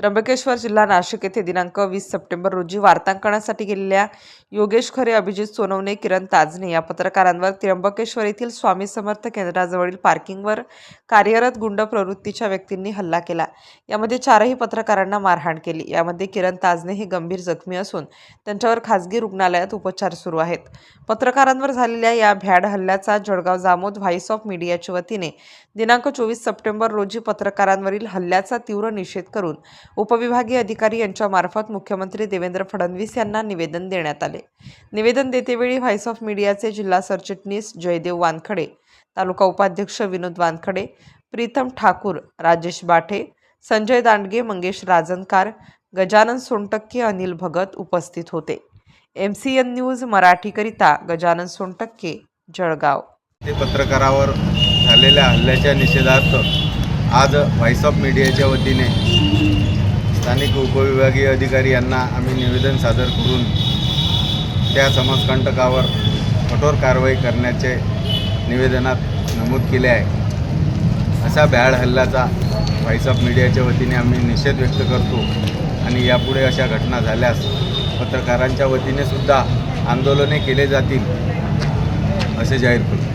Trimbakeshwar जिल्हा नाशिक येथे दिनांक वीस सप्टेंबर रोजी वार्तांकनासाठी गेलेल्या योगेश खरे अभिजित सोनवणे किरण ताजने या पत्रकारांवर त्र्यंबकेश्वर येथील स्वामी समर्थ केंद्राजवळील पार्किंगवर कार्यरत गुंड प्रवृत्तीच्या व्यक्तींनी हल्ला केला. यामध्ये चारही पत्रकारांना मारहाण केली. यामध्ये किरण ताजने हे गंभीर जखमी असून त्यांच्यावर खासगी रुग्णालयात उपचार सुरू आहेत. पत्रकारांवर झालेल्या या भ्याड हल्ल्याचा जळगाव जामोद व्हाईस ऑफ मीडियाच्या वतीने दिनांक चोवीस सप्टेंबर रोजी पत्रकारांवरील हल्ल्याचा तीव्र निषेध करून उपविभागीय अधिकारी यांच्यामार्फत मुख्यमंत्री देवेंद्र फडणवीस यांना निवेदन देण्यात आले. निवेदन देतेवेळी व्हाईस ऑफ मीडियाचे जिल्हा सरचिटणीस जयदेव वानखडे तालुका उपाध्यक्ष विनोद वानखडे प्रीतम ठाकूर राजेश बाठे संजय दांडगे मंगेश राजनकार गजानन सोनटक्के अनिल भगत उपस्थित होते. एम सी एन न्यूज मराठीकरिता गजानन सोनटक्के जळगाव. ते पत्रकारावर झालेल्या हल्ल्याच्या निषेधार्थ आज व्हॉइस ऑफ मीडियाच्या वतीने स्थानिक उपविभागीय अधिकारी यांना आम्ही निवेदन सादर करून त्या समाजकंटकावर कठोर कारवाई करण्याचे निवेदनात नमूद केले आहे. अशा भ्याड हल्ल्याचा व्हॉइस ऑफ मीडियाच्या वतीने आम्ही निषेध व्यक्त करतो आणि यापुढे अशा घटना झाल्यास पत्रकारांच्या वतीने सुद्धा आंदोलने केले जातील असे जाहीर करतो.